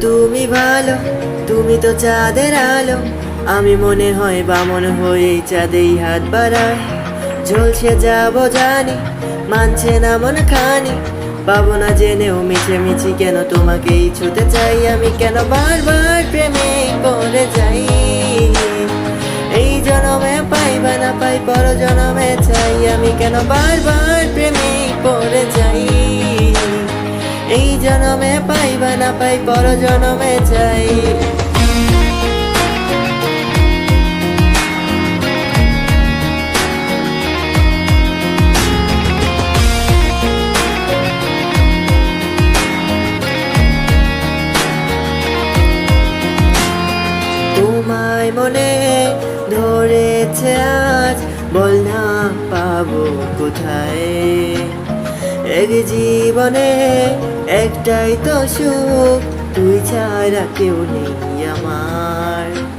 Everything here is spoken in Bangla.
তুমি ভালো, তুমি তো চাঁদের আলো। আমি মনে হয় বামন হয়ে চাঁদেই হাত বাড়াই। ঝলসে যাব জানি, মানছে না মন খানি। পাবো না জেনেও মিছে মিছি কেন তোমাকেই ছুতে চাই। আমি কেন বারবার প্রেমে পড়ে যাই? এই জনমে পাইবা না পাই পর জনমে চাই। আমি কেন বারবার প্রেমে পড়ে যাই? এই জনমে পাইবা না পাই পর জনমে চাই। তোমায় মনে ধরেছে আজ বল না পাবো কোথায়? এক জীবনে একটাই তো সুখ তুই ছাড়া কেউ নেই আমার।